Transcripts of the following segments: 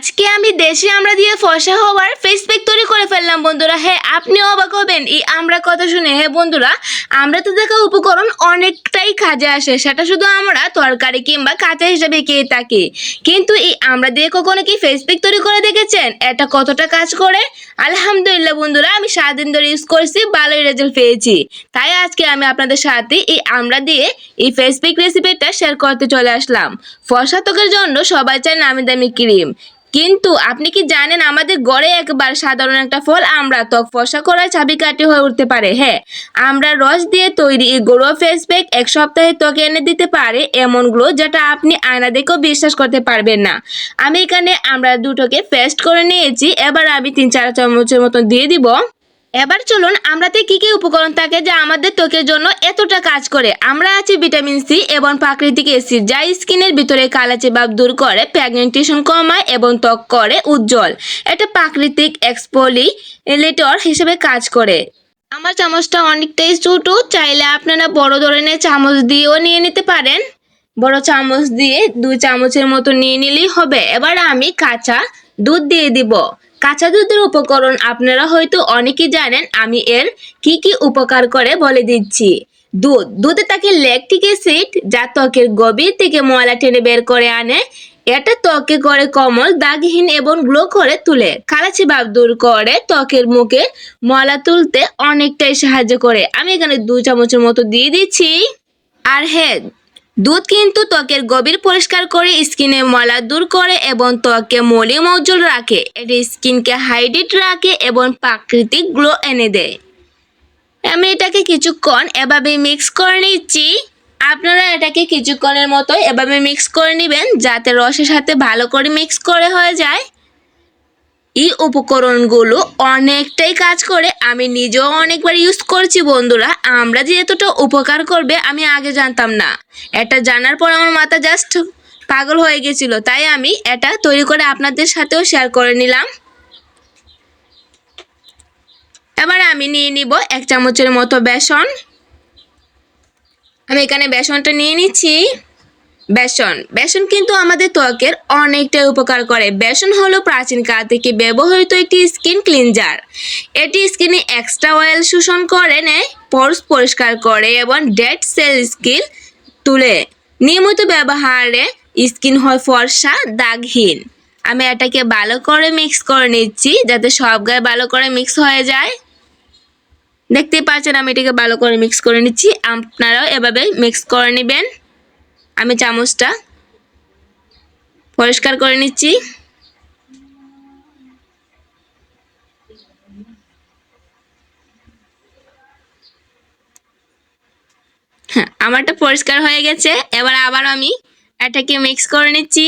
আজকে আমি দেশি আমরা দিয়ে ফসা হওয়ার ফেস প্যাক তৈরি করে ফেললাম, বন্ধুরা। হ্যাঁ আপনিও অবাক হবেন, এই আমরা কথা শুনে হ্যাঁ বন্ধুরা, আমরা তো দেখা উপকরণ অনেকটাই কাজে আসে, সেটা শুধু আমরা তরকারি কিংবা কাঁচা হিসাবে খেয়ে থাকি। কিন্তু এই আমরা দিয়ে কখনো কি ফেস প্যাক তৈরি করে দেখেছেন? এটা কতটা কাজ করে? আলহামদুলিল্লাহ, বন্ধুরা, আমি সাত দিন ধরে ইউজ করছি, ভালোই রেজাল্ট পেয়েছি। তাই আজকে আমি আপনাদের সাথে এই আমরা দিয়ে এই ফেস প্যাক রেসিপিটা শেয়ার করতে চলে আসলাম। ফসা ত্বকের জন্য সবাই চায় নামি দামি ক্রিম। কিন্তু আপনি কি জানেন আমাদের গড়ে একবার সাধারণ একটা ফল আমরা ত্বক ফসা চাবি চাবিকাঠি হয়ে উঠতে পারে? হ্যাঁ আমরা রস দিয়ে তৈরি এই গরুয়া ফেস প্যাক এক সপ্তাহে ত্বকে এনে দিতে পারে এমন গ্লো যেটা আপনি আয়না দেখেও বিশ্বাস করতে পারবেন না। আমি এখানে আমরা দুটোকে পেস্ট করে নিয়েছি। এবার আমি তিন চার চামচের মতো দিয়ে দিব। এবার চলুন, আমরাতে কি কি উপকরণ থাকে যা আমাদের ত্বকের জন্য এতটা কাজ করে? আমরা আছি ভিটামিন সি এবং প্রাকৃতিক অ্যাসিড, যা স্কিনের ভিতরে কালাচে ভাব দূর করে প্যাগনেন্টেশন কমায় এবং ত্বক করে উজ্জ্বল। এটা প্রাকৃতিক এক্সপোলিলেটর হিসেবে কাজ করে। আমার চামচটা অনেকটাই ছোটো, চাইলে আপনারা বড় ধরনের চামচ দিয়েও নিয়ে নিতে পারেন। বড় চামচ দিয়ে দুই চামচের মতো নিয়ে নিলেই হবে। এবার আমি কাঁচা দুধ দিয়ে দিব। কাঁচা দুধের উপকরণ আপনারা হয়তো অনেকেই জানেন, আমি এর কি কি উপকার করে বলে দিচ্ছি। দুধ, দুধে থাকে ল্যাকটিক অ্যাসিড যা ত্বকের গভীর থেকে ময়লা টেনে বের করে আনে। এটা ত্বকে করে কোমল, দাগহীন এবং গ্লো করে তুলে। কালাচি ভাব দূর করে ত্বকের মুখে ময়লা তুলতে অনেকটাই সাহায্য করে। আমি এখানে দু চামচের মতো দিয়ে দিচ্ছি। আর হ্যাঁ দুধ কিন্তু ত্বকের গভীর পরিষ্কার করে স্কিনে ময়লা দূর করে এবং ত্বকে মলিম উজ্জ্বল রাখে। এটি স্কিনকে হাইড্রেট রাখে এবং প্রাকৃতিক গ্লো এনে দেয়। আমি এটাকে কিছুক্ষণ এভাবে মিক্স করে নিচ্ছি। আপনারা এটাকে কিছুক্ষণের মতো এভাবে মিক্স করে নেবেন যাতে রসের সাথে ভালো করে মিক্স করে হয়ে যায়। এই উপকরণগুলো অনেকটাই কাজ করে। আমি নিজেও অনেকবার ইউজ করছি বন্ধুরা। আমরা যে এতটা উপকার করবে, আমি আগে জানতাম না। এটা জানার পর আমার মাথা জাস্ট পাগল হয়ে গেছিল। তাই আমি এটা তৈরি করে আপনাদের সাথেও শেয়ার করে নিলাম। এবার আমি নিয়ে নিব এক চামচের মতো বেসন। আমি এখানে বেসনটা নিয়ে নিচ্ছি। বেসন। বেসন কিন্তু আমাদের ত্বকের অনেকটাই উপকার করে। বেসন হলো প্রাচীনকাল থেকে ব্যবহৃত একটি স্কিন ক্লিনজার। এটি স্কিনে এক্সট্রা অয়েল শোষণ করে, নেয়, পরস পরিষ্কার করে এবং ডেড সেল স্কিন তুলে। নিয়মিত ব্যবহারে স্কিন হয় ফর্সা, দাগহীন। আমি এটাকে ভালো করে মিক্স করে নিচ্ছি যাতে সব গায়ে ভালো করে মিক্স হয়ে যায়। দেখতেই পাচ্ছেন আমি এটাকে ভালো করে মিক্স করে নিচ্ছি। আপনারাও এভাবে মিক্স করে নেবেন। আমি চামচটা পরিষ্কার করে নিচ্ছি। হ্যাঁ আমারটা পরিষ্কার হয়ে গেছে। এবার আবার আমি এটাকে মিক্স করে নিচ্ছি।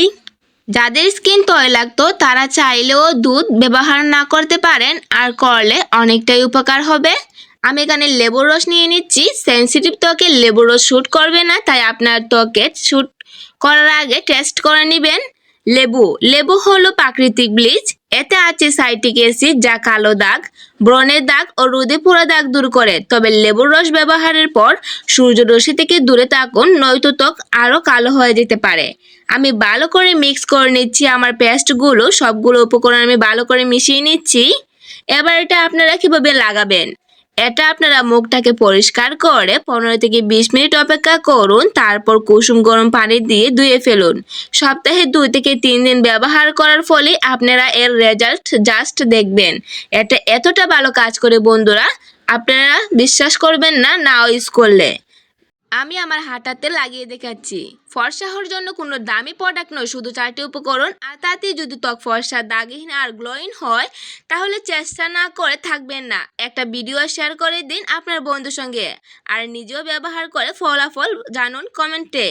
যাদের স্কিন তৈলাক্ত তারা চাইলেও দুধ ব্যবহার না করতে পারেন, আর করলে অনেকটাই উপকার হবে। আমি এখানে লেবুর রস নিয়ে নিচ্ছি। সেন্সিটিভ ত্বকে লেবুর রস শ্যুট করবে না, তাই আপনার ত্বকে শ্যুট করার আগে টেস্ট করে নেবেন। লেবু লেবু হলো প্রাকৃতিক ব্লিচ এতে আছে সাইটিক অ্যাসিড যা কালো দাগ, ব্রণের দাগ ও রোদে পোড়া দাগ দূর করে। তবে লেবুর রস ব্যবহারের পর সূর্যরশ্মি থেকে দূরে থাকুন, নয়তো ত্বক আরও কালো হয়ে যেতে পারে। আমি ভালো করে মিক্স করে নিচ্ছি আমার পেস্টগুলো সবগুলো উপকরণ আমি ভালো করে মিশিয়ে নিচ্ছি। এবার এটা আপনারা কীভাবে লাগাবেন? এটা আপনারা মুখটাকে পরিষ্কার করে পনেরো থেকে বিশ মিনিট অপেক্ষা করুন, তারপর কুসুম গরম পানি দিয়ে ধুয়ে ফেলুন। সপ্তাহে দুই থেকে তিন দিন ব্যবহার করার ফলে আপনারা এর রেজাল্ট জাস্ট দেখবেন। এটা এতটা ভালো কাজ করে বন্ধুরা, আপনারা বিশ্বাস করবেন না না ইউজ করলে আমি আমার হাঁটাতে লাগিয়ে দেখাচ্ছি। ফর্সা হওয়ার জন্য কোনো দামি প্রোডাক্ট নয়, শুধু চারটি উপকরণ। আর তাতে যদি ত্বক ফর্সা, দাগহীন আর গ্লোয়িং হয়, তাহলে চেষ্টা না করে থাকবেন না। একটা ভিডিও শেয়ার করে দিন আপনার বন্ধুর সঙ্গে। আর নিজেও ব্যবহার করে ফলাফল জানুন কমেন্টে।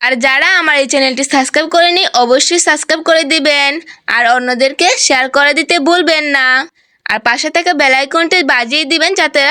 আর যারা আমার এই চ্যানেলটি সাবস্ক্রাইব করেনি, অবশ্যই সাবস্ক্রাইব করে দিবেন। আর অন্যদেরকে শেয়ার করে দিতে ভুলবেন না। আর পাশে থাকা বেল আইকনটি বাজিয়ে দিবেন যাতে